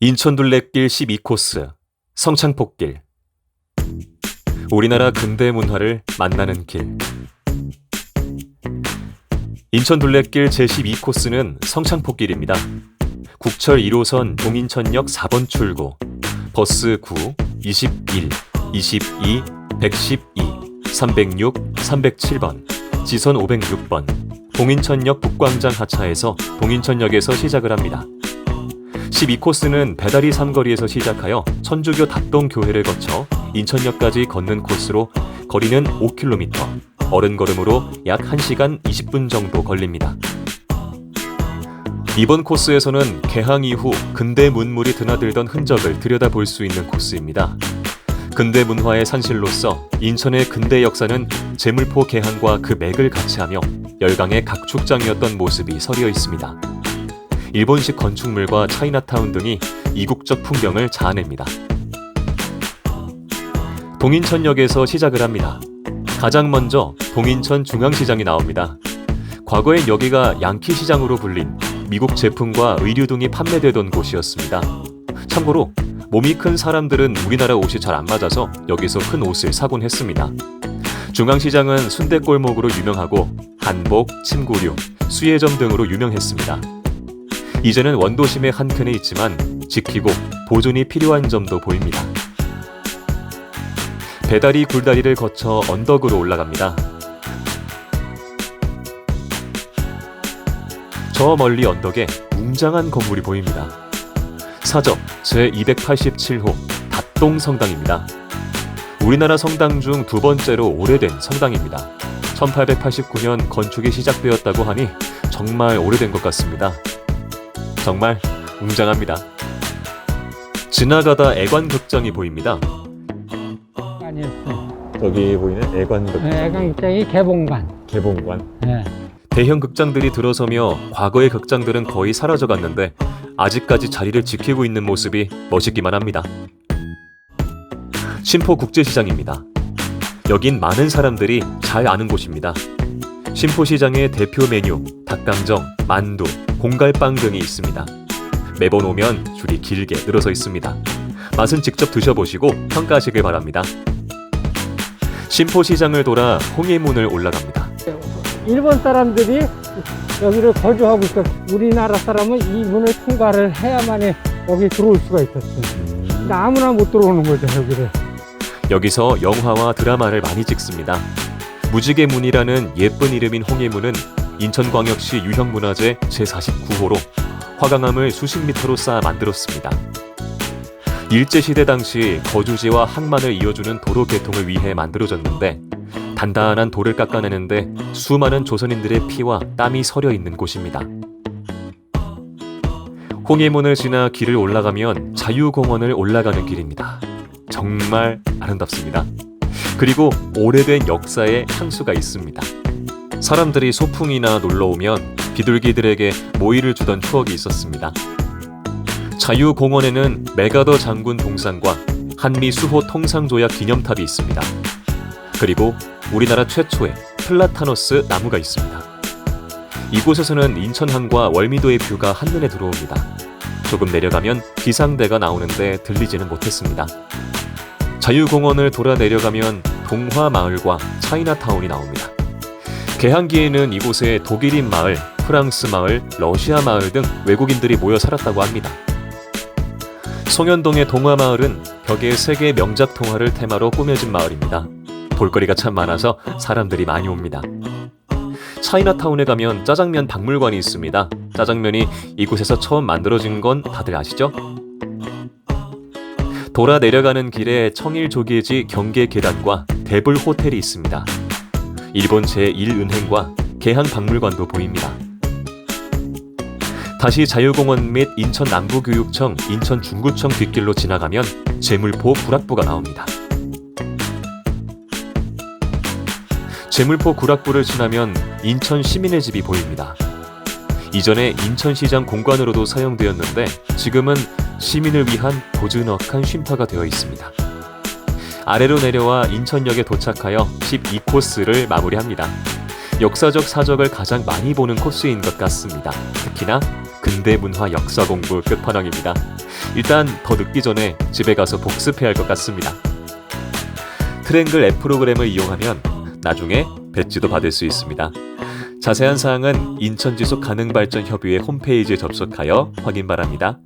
인천둘레길 12코스 성창폭길 우리나라 근대 문화를 만나는 길 인천둘레길 제12코스는 성창폭길입니다. 국철 1호선 동인천역 4번 출구 버스 9, 21, 22, 112, 306, 307번, 지선 506번, 동인천역 북광장 하차에서 동인천역에서 시작을 합니다. 12코스는 배다리 삼거리에서 시작하여 천주교 답동교회를 거쳐 인천역까지 걷는 코스로 거리는 5km, 어른걸음으로 약 1시간 20분 정도 걸립니다. 이번 코스에서는 개항 이후 근대 문물이 드나들던 흔적을 들여다볼 수 있는 코스입니다. 근대 문화의 산실로서 인천의 근대 역사는 제물포 개항과 그 맥을 같이하며 열강의 각축장이었던 모습이 서려 있습니다. 일본식 건축물과 차이나타운 등이 이국적 풍경을 자아냅니다. 동인천역에서 시작을 합니다. 가장 먼저 동인천 중앙시장이 나옵니다. 과거엔 여기가 양키시장으로 불린 미국 제품과 의류 등이 판매되던 곳이었습니다. 참고로 몸이 큰 사람들은 우리나라 옷이 잘 안 맞아서 여기서 큰 옷을 사곤 했습니다. 중앙시장은 순대골목으로 유명하고 한복, 침구류, 수혜점 등으로 유명했습니다. 이제는 원도심의 한켠에 있지만 지키고 보존이 필요한 점도 보입니다. 배다리 굴다리를 거쳐 언덕으로 올라갑니다. 저 멀리 언덕에 웅장한 건물이 보입니다. 사적 제287호達동성당입니다 우리나라 성당 중 두 번째로 오래된 성당입니다. 1889년 건축이 시작되었다고 하니 정말 오래된 것 같습니다. 정말 웅장합니다. 지나가다 애관극장이 보입니다. 아니었어요. 저기 보이는 애관극장. 네, 애강 입장이 개봉관. 개봉관. 네. 대형 극장들이 들어서며 과거의 극장들은 거의 사라져갔는데 아직까지 자리를 지키고 있는 모습이 멋있기만 합니다. 신포 국제시장입니다. 여긴 많은 사람들이 잘 아는 곳입니다. 신포시장의 대표 메뉴 닭강정, 만두, 공갈빵 등이 있습니다. 매번 오면 줄이 길게 늘어서 있습니다. 맛은 직접 드셔보시고 평가하시길 바랍니다. 신포시장을 돌아 홍해문을 올라갑니다. 일본 사람들이 여기를 거주하고 있어. 우리나라 사람은 이 문을 통과를 해야만이 여기 들어올 수가 있었어요. 아무나 못 들어오는 거죠, 여기를. 여기서 영화와 드라마를 많이 찍습니다. 무지개문이라는 예쁜 이름인 홍해문은 인천광역시 유형문화재 제49호로 화강암을 수십 미터로 쌓아 만들었습니다. 일제시대 당시 거주지와 항만을 이어주는 도로 개통을 위해 만들어졌는데 단단한 돌을 깎아내는데 수많은 조선인들의 피와 땀이 서려 있는 곳입니다. 홍해문을 지나 길을 올라가면 자유공원을 올라가는 길입니다. 정말 아름답습니다. 그리고 오래된 역사의 향수가 있습니다. 사람들이 소풍이나 놀러 오면 비둘기들에게 모이를 주던 추억이 있었습니다. 자유공원에는 메가더 장군 동상과 한미 수호 통상조약 기념탑이 있습니다. 그리고 우리나라 최초의 플라타너스 나무가 있습니다. 이곳에서는 인천항과 월미도의 뷰가 한눈에 들어옵니다. 조금 내려가면 기상대가 나오는데 들리지는 못했습니다. 자유공원을 돌아 내려가면 동화마을과 차이나타운이 나옵니다. 개항기에는 이곳에 독일인 마을, 프랑스 마을, 러시아 마을 등 외국인들이 모여 살았다고 합니다. 송현동의 동화마을은 벽에 세계 명작 동화를 테마로 꾸며진 마을입니다. 볼거리가 참 많아서 사람들이 많이 옵니다. 차이나타운에 가면 짜장면 박물관이 있습니다. 짜장면이 이곳에서 처음 만들어진 건 다들 아시죠? 돌아 내려가는 길에 청일 조계지 경계 계단과 대불 호텔이 있습니다. 일본 제1은행과 개항 박물관도 보입니다. 다시 자유공원 및 인천 남부교육청, 인천 중구청 뒷길로 지나가면 제물포 구락부가 나옵니다. 제물포 구락부를 지나면 인천 시민의 집이 보입니다. 이전에 인천시장 공간으로도 사용되었는데 지금은 시민을 위한 고즈넉한 쉼터가 되어 있습니다. 아래로 내려와 인천역에 도착하여 12코스를 마무리합니다. 역사적 사적을 가장 많이 보는 코스인 것 같습니다. 특히나 근대 문화 역사 공부 끝판왕입니다. 일단 더 늦기 전에 집에 가서 복습해야 할 것 같습니다. 트랭글 앱 프로그램을 이용하면 나중에 배지도 받을 수 있습니다. 자세한 사항은 인천지속 가능발전협의회 홈페이지에 접속하여 확인 바랍니다.